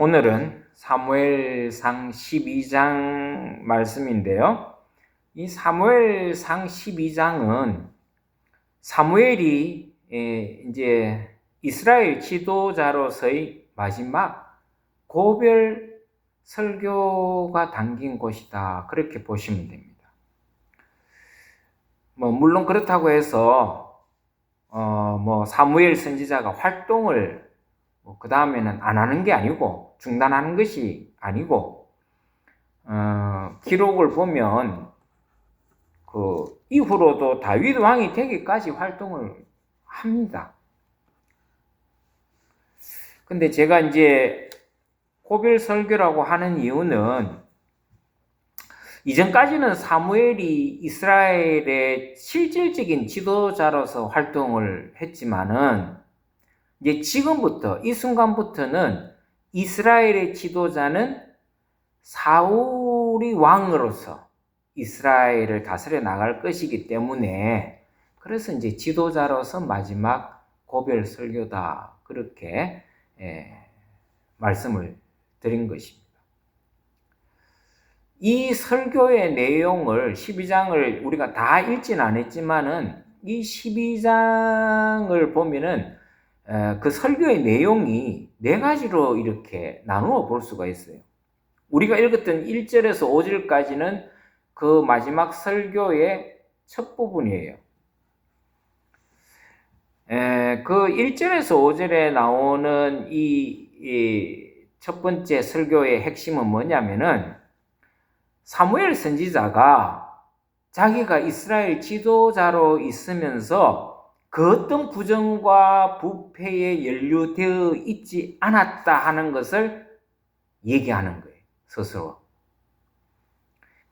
오늘은 사무엘상 12장 말씀인데요. 이 사무엘상 12장은 사무엘이 예, 이제 이스라엘 지도자로서의 마지막 고별 설교가 담긴 곳이다. 그렇게 보시면 됩니다. 뭐 물론 그렇다고 해서 어 뭐 사무엘 선지자가 활동을 뭐 그 다음에는 안 하는 게 아니고 중단하는 것이 아니고 어, 기록을 보면 그 이후로도 다윗 왕이 되기까지 활동을 합니다. 근데 제가 이제 고별 설교라고 하는 이유는 이전까지는 사무엘이 이스라엘의 실질적인 지도자로서 활동을 했지만은 이제 지금부터 이 순간부터는 이스라엘의 지도자는 사울이 왕으로서 이스라엘을 다스려 나갈 것이기 때문에 그래서 이제 지도자로서 마지막 고별 설교다 그렇게 예, 말씀을 드린 것입니다. 이 설교의 내용을 12장을 우리가 다 읽진 않았지만은 이 12장을 보면은 그 설교의 내용이 네 가지로 이렇게 나누어 볼 수가 있어요. 우리가 읽었던 1절에서 5절까지는 그 마지막 설교의 첫 부분이에요. 그 1절에서 5절에 나오는 이첫 번째 설교의 핵심은 뭐냐면은 사무엘 선지자가 자기가 이스라엘 지도자로 있으면서 그 어떤 부정과 부패에 연루되어 있지 않았다 하는 것을 얘기하는 거예요. 스스로.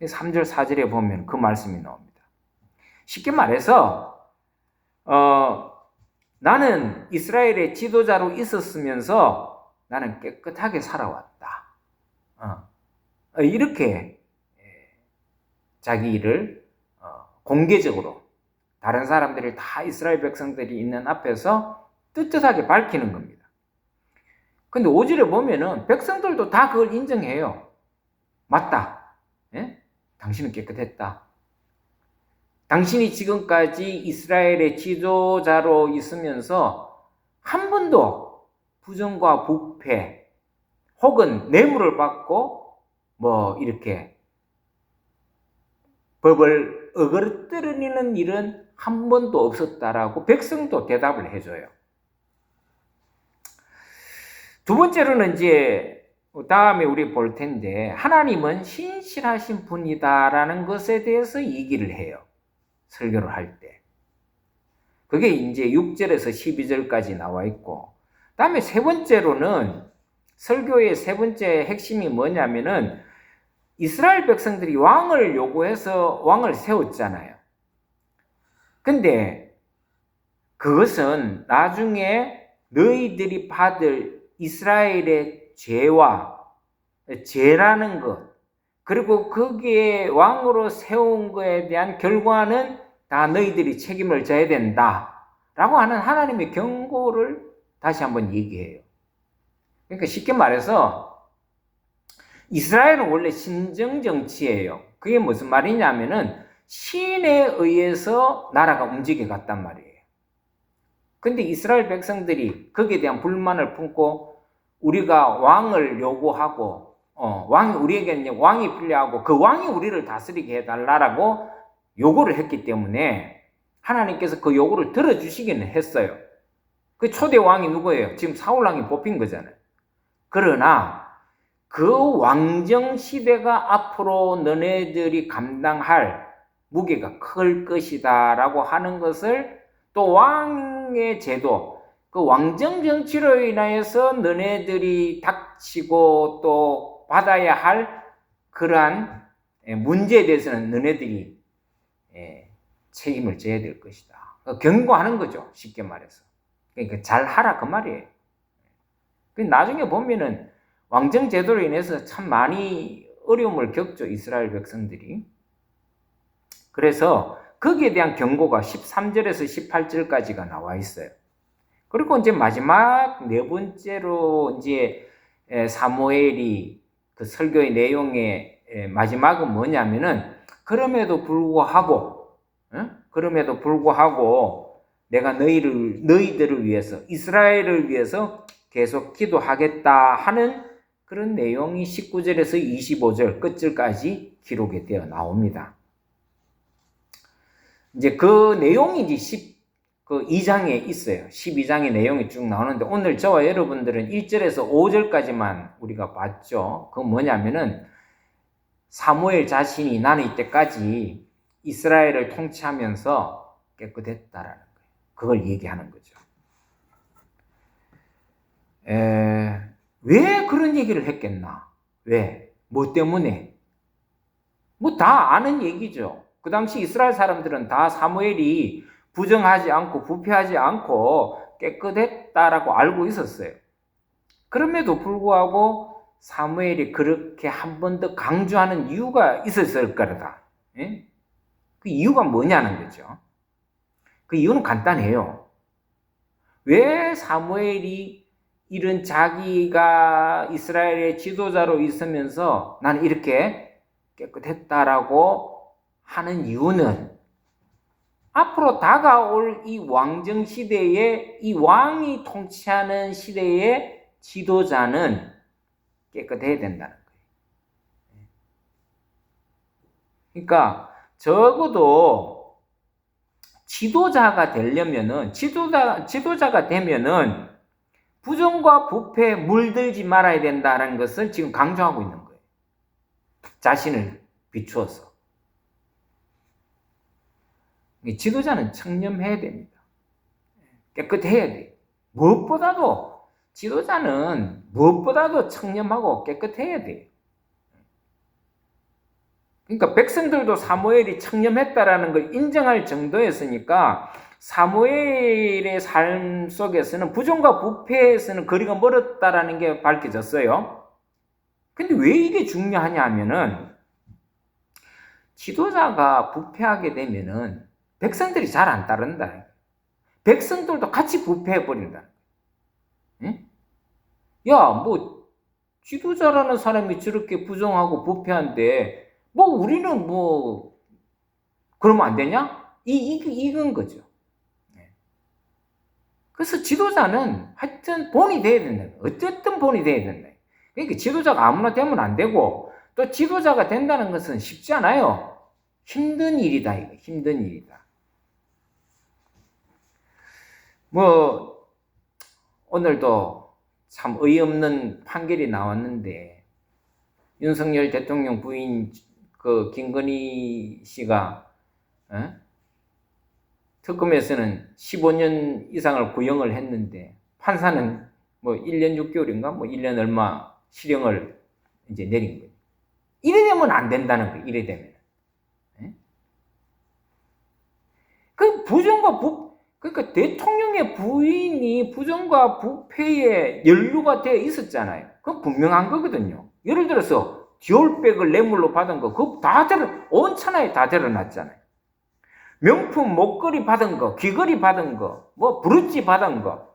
3절, 4절에 보면 그 말씀이 나옵니다. 쉽게 말해서, 어, 나는 이스라엘의 지도자로 있었으면서 나는 깨끗하게 살아왔다. 어, 이렇게 자기 일을 어, 공개적으로 다른 사람들이 다 이스라엘 백성들이 있는 앞에서 떳떳하게 밝히는 겁니다. 근데 5절에 보면은 백성들도 다 그걸 인정해요. 맞다. 예? 당신은 깨끗했다. 당신이 지금까지 이스라엘의 지도자로 있으면서 한 번도 부정과 부패 혹은 뇌물을 받고 뭐 이렇게 법을 어그러뜨리는 일은 한 번도 없었다라고 백성도 대답을 해줘요. 두 번째로는 이제 다음에 우리 볼 텐데 하나님은 신실하신 분이다라는 것에 대해서 얘기를 해요. 설교를 할 때. 그게 이제 6절에서 12절까지 나와 있고 다음에 세 번째로는 설교의 세 번째 핵심이 뭐냐면은 이스라엘 백성들이 왕을 요구해서 왕을 세웠잖아요. 근데 그것은 나중에 너희들이 받을 이스라엘의 죄와 죄라는 것, 그리고 거기에 왕으로 세운 것에 대한 결과는 다 너희들이 책임을 져야 된다. 라고 하는 하나님의 경고를 다시 한번 얘기해요. 그러니까 쉽게 말해서 이스라엘은 원래 신정 정치예요. 그게 무슨 말이냐면은 신에 의해서 나라가 움직여 갔단 말이에요. 근데 이스라엘 백성들이 거기에 대한 불만을 품고 우리가 왕을 요구하고 어, 왕이 우리에게 왕이 필요하고 그 왕이 우리를 다스리게 해달라라고 요구를 했기 때문에 하나님께서 그 요구를 들어주시기는 했어요. 그 초대 왕이 누구예요? 지금 사울 왕이 뽑힌 거잖아요. 그러나 그 왕정 시대가 앞으로 너네들이 감당할 무게가 클 것이다 라고 하는 것을 또 왕의 제도, 그 왕정 정치로 인하여서 너네들이 닥치고 또 받아야 할 그러한 문제에 대해서는 너네들이 책임을 져야 될 것이다. 경고하는 거죠. 쉽게 말해서. 그러니까 잘 하라 그 말이에요. 그 나중에 보면은 왕정 제도로 인해서 참 많이 어려움을 겪죠 이스라엘 백성들이. 그래서 거기에 대한 경고가 13절에서 18절까지가 나와 있어요. 그리고 이제 마지막 네 번째로 이제 에, 사무엘이 그 설교의 내용의 에, 마지막은 뭐냐면은 그럼에도 불구하고 응? 그럼에도 불구하고 내가 너희를 너희들을 위해서 이스라엘을 위해서 계속 기도하겠다 하는 그런 내용이 19절에서 25절 끝절까지 기록이 되어 나옵니다. 이제 그 내용이 이제 10, 그 2장에 있어요. 12장의 내용이 쭉 나오는데 오늘 저와 여러분들은 1절에서 5절까지만 우리가 봤죠. 그 뭐냐면은 사무엘 자신이 나는 이때까지 이스라엘을 통치하면서 깨끗했다라는 거예요. 그걸 얘기하는 거죠. 에, 왜 그런 얘기를 했겠나? 왜? 뭐 때문에? 뭐 다 아는 얘기죠. 그 당시 이스라엘 사람들은 다 사무엘이 부정하지 않고 부패하지 않고 깨끗했다라고 알고 있었어요. 그럼에도 불구하고 사무엘이 그렇게 한 번 더 강조하는 이유가 있었을 거다. 예? 그 이유가 뭐냐는 거죠. 그 이유는 간단해요. 왜 사무엘이 이런 자기가 이스라엘의 지도자로 있으면서 나는 이렇게 깨끗했다라고 하는 이유는 앞으로 다가올 이 왕정 시대에 이 왕이 통치하는 시대의 지도자는 깨끗해야 된다는 거예요. 그러니까 적어도 지도자가 되려면은 지도자 지도자가 되면은 부정과 부패에 물들지 말아야 된다는 것을 지금 강조하고 있는 거예요. 자신을 비추어서. 지도자는 청렴해야 됩니다. 깨끗해야 돼요. 무엇보다도 지도자는 무엇보다도 청렴하고 깨끗해야 돼요. 그러니까 백성들도 사무엘이 청렴했다라는 걸 인정할 정도였으니까 사무엘의 삶 속에서는 부정과 부패에서는 거리가 멀었다라는 게 밝혀졌어요. 근데 왜 이게 중요하냐 하면은 지도자가 부패하게 되면은 백성들이 잘 안 따른다. 백성들도 같이 부패해 버린다. 응? 야, 뭐 지도자라는 사람이 저렇게 부정하고 부패한데 뭐 우리는 뭐 그러면 안 되냐? 이, 이 이건 거죠. 그래서 지도자는 하여튼 본이 돼야 된다. 어쨌든 본이 돼야 된다. 그러니까 지도자가 아무나 되면 안 되고 또 지도자가 된다는 것은 쉽지 않아요. 힘든 일이다. 이거 힘든 일이다. 뭐 오늘도 참 어이없는 판결이 나왔는데 윤석열 대통령 부인 그 김건희 씨가 어? 특검에서는 15년 이상을 구형을 했는데 판사는 뭐 1년 6개월인가 뭐 1년 얼마 실형을 이제 내린 거예요. 이래 되면 안 된다는 거예요. 이래 되면. 예? 그 부정과 부 그러니까 대통령의 부인이 부정과 부패에 연루가 되어 있었잖아요. 그건 분명한 거거든요. 예를 들어서 디올백을 뇌물로 받은 거, 그거 다 드러, 온 천하에 다 드러났잖아요. 명품 목걸이 받은 거, 귀걸이 받은 거, 뭐 브루치 받은 거,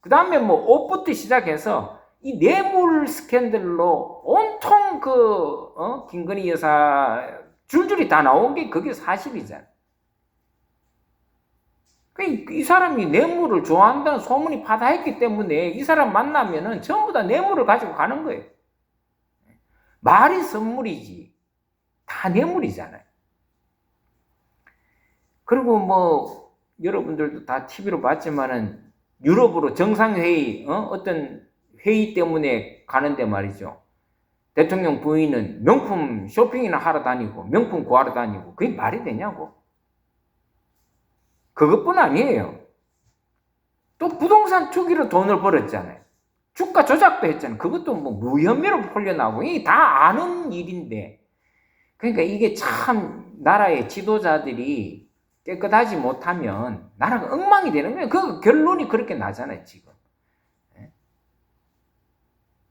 그 다음에 뭐 옷부터 시작해서 이 뇌물 스캔들로 온통 그 어? 김건희 여사 줄줄이 다 나온 게 그게 사실이잖아요. 이 사람이 뇌물을 좋아한다는 소문이 파다했기 때문에 이 사람 만나면은 전부 다 뇌물을 가지고 가는 거예요. 말이 선물이지. 다 뇌물이잖아요. 그리고 뭐 여러분들도 다 TV로 봤지만은 유럽으로 정상회의 어? 떤 회의 때문에 가는데 말이죠. 대통령 부인은 명품 쇼핑이나 하러 다니고 명품 구하러 다니고 그게 말이 되냐고. 그것뿐 아니에요. 또 부동산 투기로 돈을 벌었잖아요. 주가 조작도 했잖아요. 그것도 뭐 무혐의로 풀려나오고 이게 다 아는 일인데. 그러니까 이게 참 나라의 지도자들이 깨끗하지 못하면 나라가 엉망이 되는 거예요. 그 결론이 그렇게 나잖아요, 지금. 예?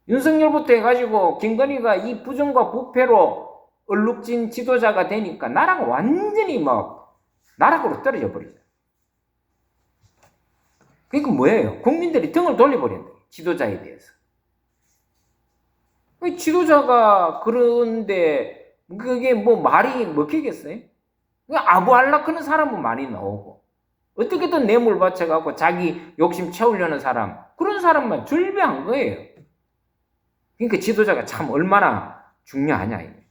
윤석열부터 해가지고 김건희가 이 부정과 부패로 얼룩진 지도자가 되니까 나라가 완전히 막 나락으로 떨어져 버리죠. 그러니까 뭐예요? 국민들이 등을 돌려버린다. 지도자에 대해서. 그 지도자가 그런데 그게 뭐 말이 먹히겠어요? 그 아부알라 그런 사람은 많이 나오고 어떻게든 뇌물 바쳐갖고 자기 욕심 채우려는 사람 그런 사람만 줄배한 거예요. 그러니까 지도자가 참 얼마나 중요하냐?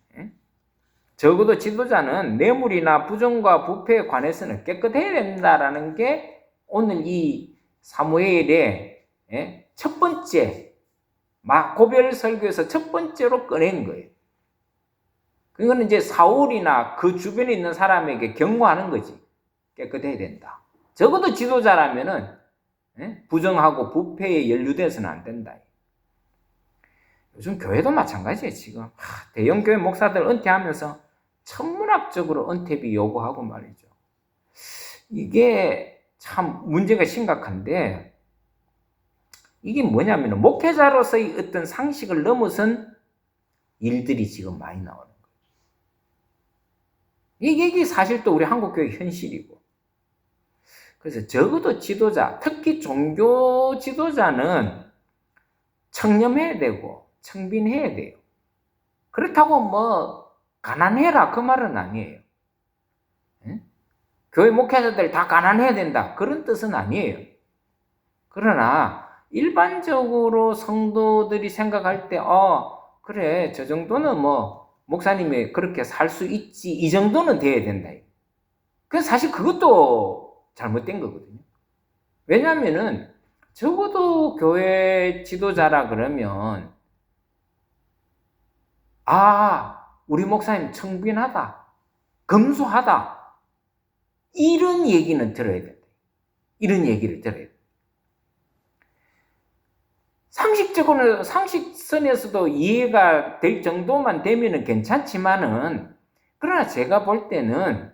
적어도 지도자는 뇌물이나 부정과 부패에 관해서는 깨끗해야 된다라는 게 오늘 이 사무엘의 예? 첫 번째 고별 설교에서 첫 번째로 꺼낸 거예요. 그거는 이제 사울이나 그 주변에 있는 사람에게 경고하는 거지. 깨끗해야 된다. 적어도 지도자라면은 예? 부정하고 부패에 연루돼서는 안 된다. 요즘 교회도 마찬가지예요, 지금. 하, 대형 교회 목사들 은퇴하면서 천문학적으로 은퇴비 요구하고 말이죠. 이게 참 문제가 심각한데 이게 뭐냐면 목회자로서의 어떤 상식을 넘어선 일들이 지금 많이 나오는 거예요. 이게, 사실 또 우리 한국교회 현실이고. 그래서 적어도 지도자, 특히 종교 지도자는 청렴해야 되고, 청빈해야 돼요. 그렇다고 뭐, 가난해라. 그 말은 아니에요. 예? 교회 목회자들 다 가난해야 된다. 그런 뜻은 아니에요. 그러나, 일반적으로 성도들이 생각할 때, 어, 그래, 저 정도는 뭐, 목사님이 그렇게 살 수 있지, 이 정도는 돼야 된다. 그 사실 그것도 잘못된 거거든요. 왜냐면은, 적어도 교회 지도자라 그러면, 아, 우리 목사님 청빈하다, 검소하다, 이런 얘기는 들어야 된다. 이런 얘기를 들어야 돼. 상식적으로, 상식선에서도 이해가 될 정도만 되면 괜찮지만은, 그러나 제가 볼 때는,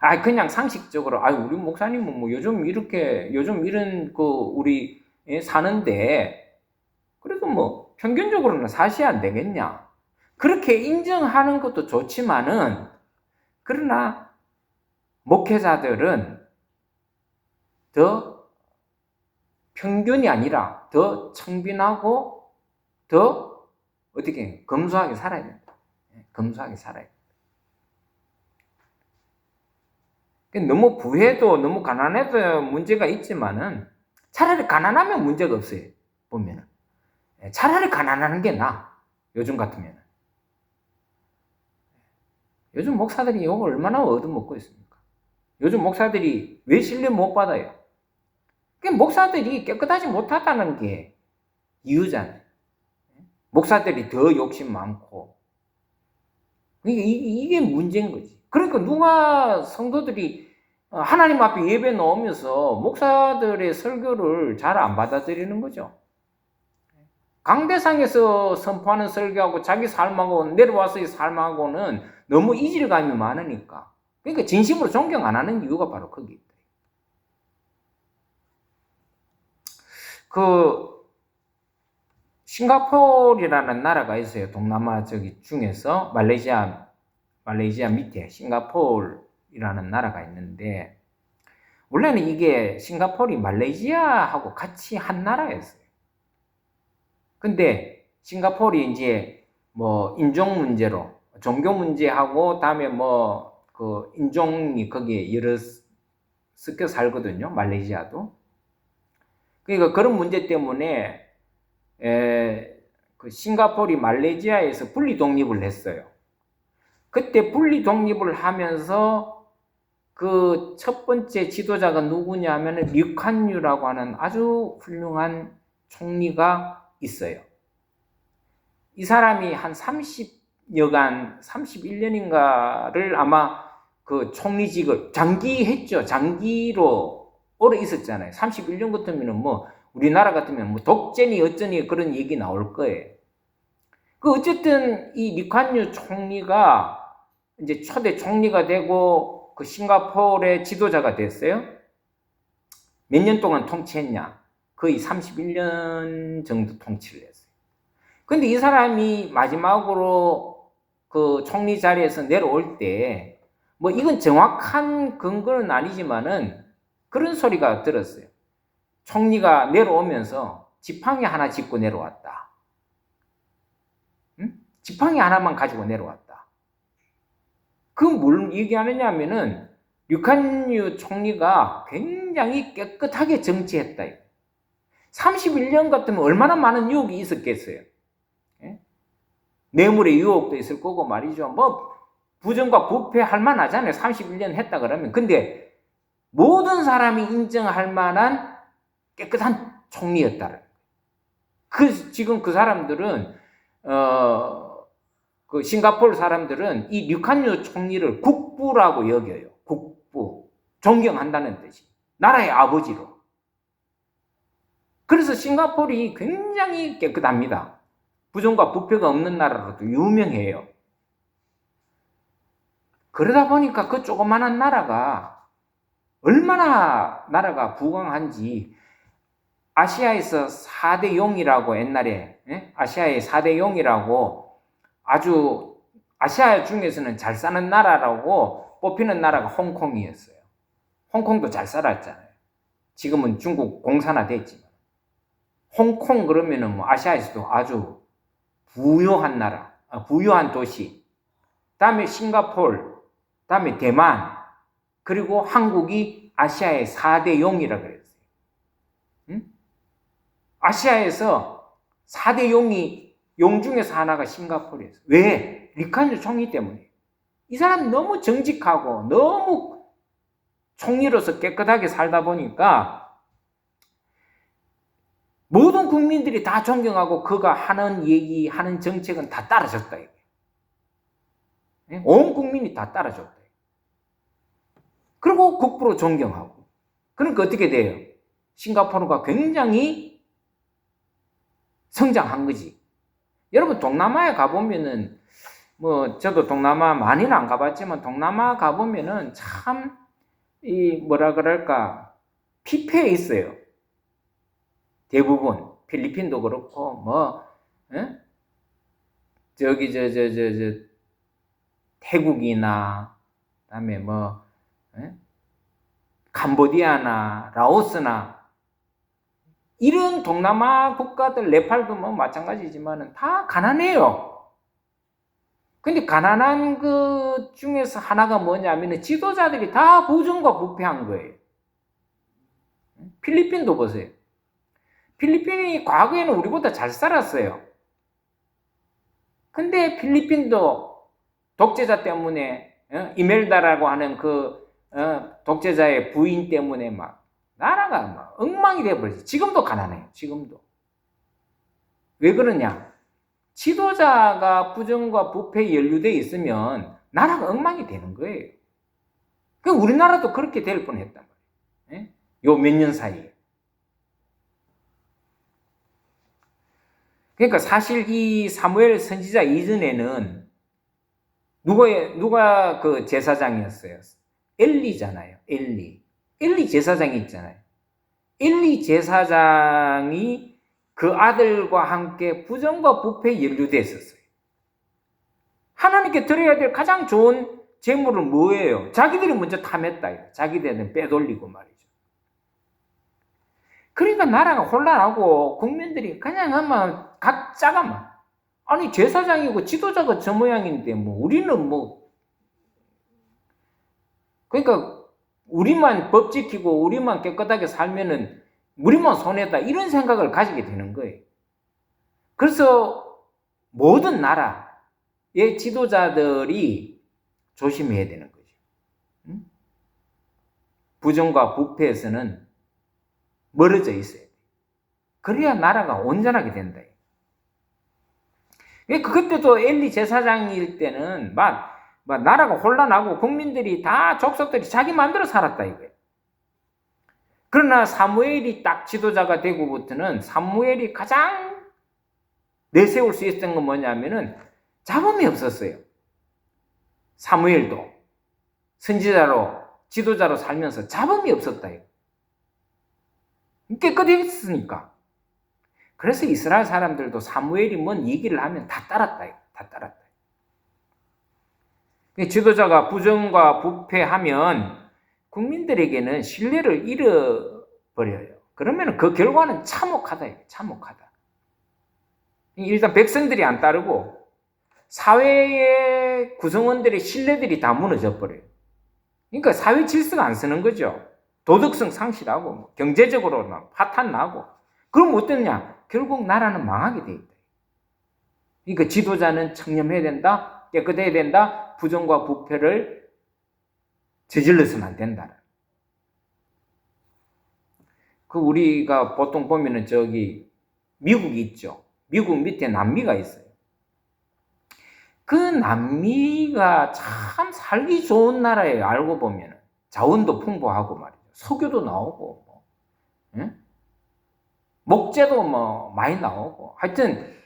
아, 그냥 상식적으로, 아, 우리 목사님은 뭐 요즘 이렇게, 요즘 이런 그, 우리 예, 사는데, 그래도 뭐 평균적으로는 사셔야 안 되겠냐. 그렇게 인정하는 것도 좋지만은, 그러나, 목회자들은 더 평균이 아니라 더 청빈하고 더 어떻게 검소하게 살아야 된다. 예, 검소하게 살아야 된다. 너무 부해도 너무 가난해도 문제가 있지만은 차라리 가난하면 문제가 없어요. 보면은 예, 차라리 가난하는 게 나. 요즘 같으면 요즘 목사들이 이거 얼마나 얻어먹고 있습니까? 요즘 목사들이 왜 신뢰 못 받아요? 그 목사들이 깨끗하지 못하다는 게 이유잖아요. 목사들이 더 욕심 많고. 이게 문제인 거지. 그러니까 누가 성도들이 하나님 앞에 예배 넣으면서 목사들의 설교를 잘 안 받아들이는 거죠. 강대상에서 선포하는 설교하고 자기 삶하고 내려와서의 삶하고는 너무 이질감이 많으니까. 그러니까 진심으로 존경 안 하는 이유가 바로 거기 있다. 그 싱가포르라는 나라가 있어요. 동남아 저기 중에서 말레이시아 말레이시아 밑에 싱가포르라는 나라가 있는데 원래는 이게 싱가포르이 말레이시아하고 같이 한 나라였어요. 근데 싱가포르이 이제 뭐 인종 문제로 종교 문제하고 다음에 뭐 그 인종이 거기에 여러 섞여 살거든요. 말레이시아도. 그러니까 그런 문제 때문에 에, 그 싱가포르이 말레이시아에서 분리 독립을 했어요. 그때 분리 독립을 하면서 그 첫 번째 지도자가 누구냐면은 류칸유라고 하는 아주 훌륭한 총리가 있어요. 이 사람이 한 30여간, 31년인가를 아마 그 총리직을 장기 했죠. 장기로 오래 있었잖아요. 31년 같으면 뭐 우리나라 같으면 뭐 독재니 어쩌니 그런 얘기 나올 거예요. 그 어쨌든 이 리칸유 총리가 이제 초대 총리가 되고 그 싱가포르의 지도자가 됐어요. 몇 년 동안 통치했냐? 거의 31년 정도 통치를 했어요. 근데 이 사람이 마지막으로 그 총리 자리에서 내려올 때 뭐 이건 정확한 근거는 아니지만은 그런 소리가 들었어요. 총리가 내려오면서 지팡이 하나 짚고 내려왔다. 지팡이 하나만 가지고 내려왔다. 그건 뭘 얘기하느냐 하면은 류칸유 총리가 굉장히 깨끗하게 정치했다. 31년 같으면 얼마나 많은 유혹이 있었겠어요. 예? 뇌물의 유혹도 있을 거고 말이죠. 뭐 부정과 부패 할 만하잖아요. 31년 했다 그러면. 근데 모든 사람이 인정할 만한 깨끗한 총리였다. 그 지금 그 사람들은 어 그 싱가포르 사람들은 이 류칸유 총리를 국부라고 여겨요. 국부 존경한다는 뜻이 나라의 아버지로. 그래서 싱가포르이 굉장히 깨끗합니다. 부정과 부패가 없는 나라로도 유명해요. 그러다 보니까 그 조그만한 나라가 얼마나 나라가 부강한지 아시아에서 4대 용이라고 옛날에 예? 아시아의 4대 용이라고 아주 아시아 중에서는 잘 사는 나라라고 뽑히는 나라가 홍콩이었어요. 홍콩도 잘 살았잖아요. 지금은 중국 공산화 됐지만. 홍콩 그러면은 뭐 아시아에서도 아주 부유한 나라, 아, 부유한 도시. 다음에 싱가폴, 다음에 대만, 그리고 한국이 아시아의 4대 용이라 그랬어요. 응? 아시아에서 4대 용이 용 중에서 하나가 싱가포르였어요. 왜? 리칸유 총리 때문에. 이 사람이 너무 정직하고 너무 총리로서 깨끗하게 살다 보니까 모든 국민들이 다 존경하고 그가 하는 얘기, 하는 정책은 다 따라줬다. 온 국민이 다 따라줬다. 그리고 국부로 존경하고. 그러니까 어떻게 돼요? 싱가포르가 굉장히 성장한 거지. 여러분, 동남아에 가보면은, 뭐, 저도 동남아 많이는 안 가봤지만, 동남아 가보면은 참, 이, 뭐라 그럴까, 피폐해 있어요. 대부분 필리핀도 그렇고 뭐 에? 저기 저 저 저 저 태국이나 그다음에 뭐 에? 캄보디아나 라오스나 이런 동남아 국가들 네팔도 뭐 마찬가지지만은 다 가난해요. 근데 가난한 그 중에서 하나가 뭐냐면은 지도자들이 다 부정과 부패한 거예요. 필리핀도 보세요. 필리핀이 과거에는 우리보다 잘 살았어요. 근데 필리핀도 독재자 때문에 어? 이멜다라고 하는 그 어? 독재자의 부인 때문에 막 나라가 막 엉망이 돼버렸어요. 지금도 가난해요. 지금도. 왜 그러냐? 지도자가 부정과 부패에 연루되어 있으면 나라가 엉망이 되는 거예요. 그 우리나라도 그렇게 될 뻔했단 말이에요. 예? 요몇 년 사이에. 그러니까 사실 이 사무엘 선지자 이전에는 누가 누가 그 제사장이었어요? 엘리잖아요. 엘리. 엘리 제사장이 있잖아요. 엘리 제사장이 그 아들과 함께 부정과 부패에 연루됐었어요. 하나님께 드려야 될 가장 좋은 재물은 뭐예요? 자기들이 먼저 탐했다. 자기들은 빼돌리고 말이죠. 그러니까 나라가 혼란하고 국민들이 그냥 하면 각자가 막 아니 제사장이고 지도자가 저 모양인데 뭐 우리는 뭐 그러니까 우리만 법 지키고 우리만 깨끗하게 살면은 우리만 손해다 이런 생각을 가지게 되는 거예요. 그래서 모든 나라의 지도자들이 조심해야 되는 거죠. 부정과 부패에서는 멀어져 있어야 돼. 그래야 나라가 온전하게 된다. 그때도 엘리 제사장일 때는 막, 막 나라가 혼란하고 국민들이 다 족속들이 자기 마음대로 살았다 이거예요. 그러나 사무엘이 딱 지도자가 되고부터는 사무엘이 가장 내세울 수 있었던 건 뭐냐면은 잡음이 없었어요. 사무엘도 선지자로 지도자로 살면서 잡음이 없었다. 깨끗했으니까. 그래서 이스라엘 사람들도 사무엘이 뭔 얘기를 하면 다 따랐다. 다 따랐다. 지도자가 부정과 부패하면 국민들에게는 신뢰를 잃어버려요. 그러면 그 결과는 참혹하다. 참혹하다. 일단 백성들이 안 따르고 사회의 구성원들의 신뢰들이 다 무너져 버려요. 그러니까 사회 질서가 안 쓰는 거죠. 도덕성 상실하고 뭐 경제적으로 파탄 나고 그럼 어떠냐? 결국 나라는 망하게 돼 있다. 그러니까 지도자는 청렴해야 된다, 깨끗해야 된다, 부정과 부패를 저질러서는 안 된다. 그 우리가 보통 보면은 저기 미국이 있죠. 미국 밑에 남미가 있어요. 그 남미가 참 살기 좋은 나라예요. 알고 보면 자원도 풍부하고 말이죠. 석유도 나오고 뭐, 응? 목재도 뭐 많이 나오고 하여튼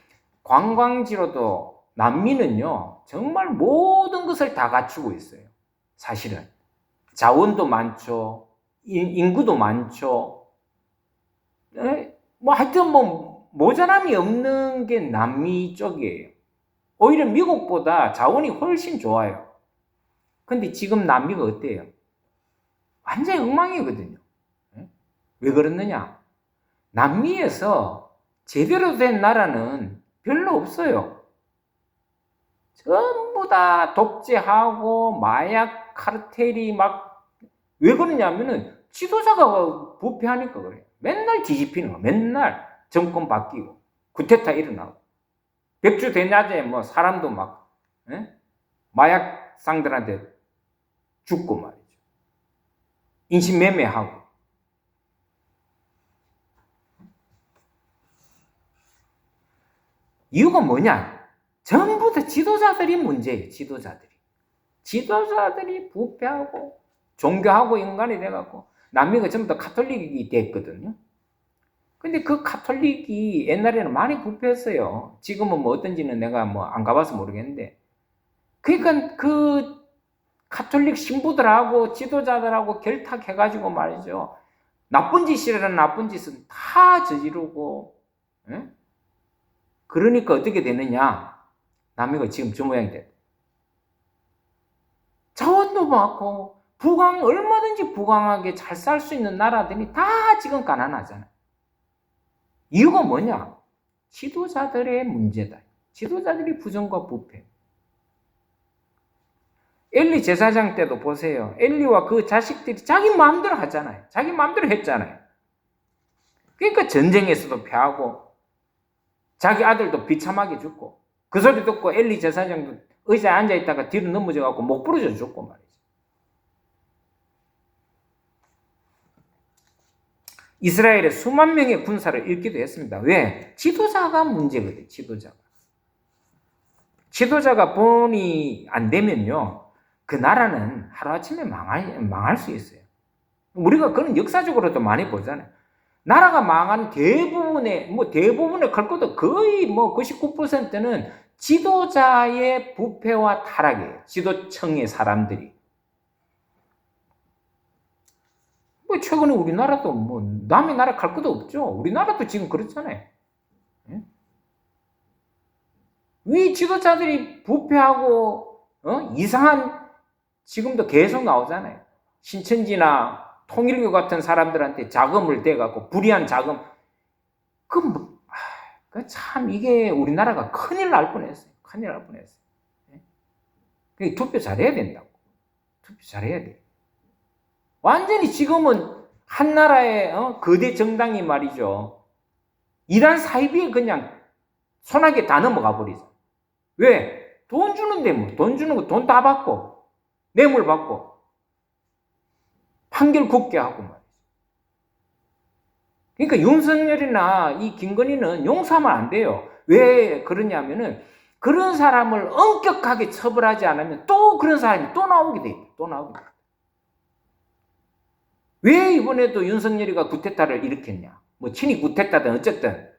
관광지로도 남미는요 정말 모든 것을 다 갖추고 있어요. 사실은 자원도 많죠, 인구도 많죠. 에? 뭐 하여튼 뭐 모자람이 없는 게 남미 쪽이에요. 오히려 미국보다 자원이 훨씬 좋아요. 근데 지금 남미가 어때요? 완전히 엉망이거든요. 왜 그렇느냐? 남미에서 제대로 된 나라는 별로 없어요. 전부 다 독재하고 마약 카르텔이 막 왜 그러냐면은 지도자가 부패하니까 그래요. 맨날 뒤집히는 거, 맨날 정권 바뀌고 구테타 일어나고 백주 대낮에 뭐 사람도 막 에? 마약 상들한테 죽고 말이죠. 인신매매하고 이유가 뭐냐? 전부 다 지도자들이 문제예요. 지도자들이. 지도자들이 부패하고 종교하고 인간이 돼갖고 남미가 전부 다 카톨릭이 됐거든요. 근데 그 카톨릭이 옛날에는 많이 부패했어요. 지금은 뭐 어떤지는 내가 뭐 안 가봐서 모르겠는데. 그러니까 그 카톨릭 신부들하고 지도자들하고 결탁해가지고 말이죠. 나쁜 짓이라는 나쁜 짓은 다 저지르고, 에? 그러니까 어떻게 되느냐? 남미가 지금 저 모양이 돼. 자원도 많고, 부강, 얼마든지 부강하게 잘 살 수 있는 나라들이 다 지금 가난하잖아요. 이유가 뭐냐? 지도자들의 문제다. 지도자들이 부정과 부패. 엘리 제사장 때도 보세요. 엘리와 그 자식들이 자기 마음대로 하잖아요. 자기 마음대로 했잖아요. 그러니까 전쟁에서도 패하고 자기 아들도 비참하게 죽고 그 소리 듣고 엘리 제사장도 의자에 앉아 있다가 뒤로 넘어져 갖고 목 부러져 죽고 말이죠. 이스라엘에 수만 명의 군사를 잃기도 했습니다. 왜? 지도자가 문제거든요. 지도자가. 지도자가 본이 안 되면요. 그 나라는 하루아침에 망할, 망할 수 있어요. 우리가 그런 역사적으로도 많이 보잖아요. 나라가 망한 대부분의, 뭐 대부분의 갈 것도 거의 뭐 99%는 지도자의 부패와 타락이에요. 지도청의 사람들이. 뭐 최근에 우리나라도 뭐 남의 나라 갈 것도 없죠. 우리나라도 지금 그렇잖아요. 예? 위 지도자들이 부패하고 어? 이상한 지금도 계속 나오잖아요. 신천지나 통일교 같은 사람들한테 자금을 대갖고 불이한 자금 그 뭐, 아, 참 이게 우리나라가 큰일 날 뻔했어요. 큰일 날 뻔했어요. 예? 투표 잘해야 된다고. 투표 잘해야 돼. 완전히 지금은 한 나라의 어? 거대 정당이 말이죠. 이란 사이비에 그냥 손아귀 다 넘어가 버리죠. 왜? 돈 주는데 뭐, 돈 주는 거 돈 다 받고, 뇌물 받고, 판결 굳게 하고 말이죠. 그러니까 윤석열이나 이 김건희는 용서하면 안 돼요. 왜 그러냐면은 그런 사람을 엄격하게 처벌하지 않으면 또 그런 사람이 또 나오게 돼. 또 나오게 돼. 왜 이번에도 윤석열이가 구테타를 일으켰냐? 뭐 친이 구테타든 어쨌든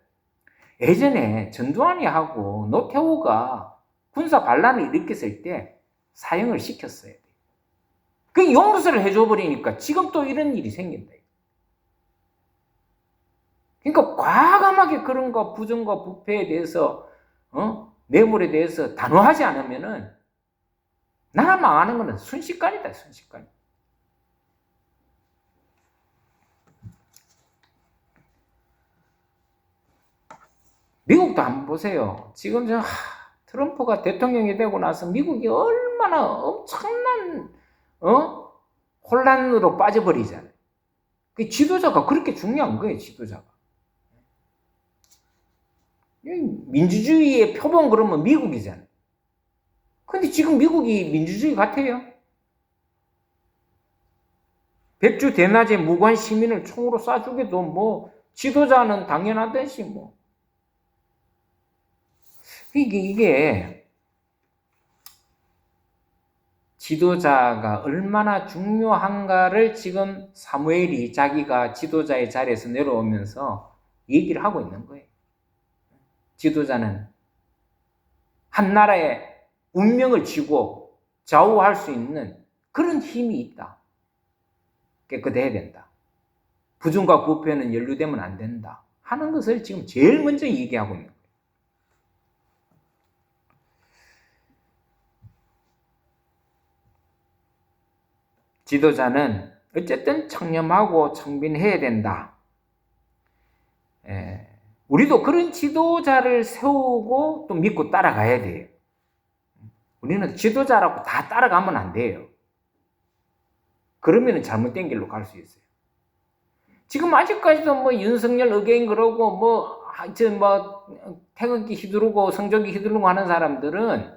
예전에 전두환이 하고 노태우가 군사 반란을 일으켰을 때 사형을 시켰어야 돼. 그 용서를 해줘 버리니까 지금 또 이런 일이 생긴다. 그러니까 과감하게 그런 거 부정과 부패에 대해서 어? 뇌물에 대해서 단호하지 않으면은 나라 망하는 거는 순식간이다, 순식간. 미국도 한번 보세요. 지금 저, 하, 트럼프가 대통령이 되고 나서 미국이 얼마나 엄청난 어? 혼란으로 빠져버리잖아요. 그 지도자가 그렇게 중요한 거예요, 지도자가. 이 민주주의의 표본 그러면 미국이잖아요. 근데 지금 미국이 민주주의 같아요. 백주 대낮에 무관 시민을 총으로 쏴주게도 뭐 지도자는 당연하듯이 뭐 이게 이게 지도자가 얼마나 중요한가를 지금 사무엘이 자기가 지도자의 자리에서 내려오면서 얘기를 하고 있는 거예요. 지도자는 한 나라의 운명을 쥐고 좌우할 수 있는 그런 힘이 있다. 깨끗해야 된다. 부정과 부패는 연루되면 안 된다. 하는 것을 지금 제일 먼저 얘기하고 있는 거예요. 지도자는 어쨌든 청렴하고 청빈해야 된다. 예, 우리도 그런 지도자를 세우고 또 믿고 따라가야 돼요. 우리는 지도자라고 다 따라가면 안 돼요. 그러면 잘못된 길로 갈 수 있어요. 지금 아직까지도 뭐 윤석열 의견 그러고 뭐 하여튼 뭐 태극기 휘두르고 성적이 휘두르고 하는 사람들은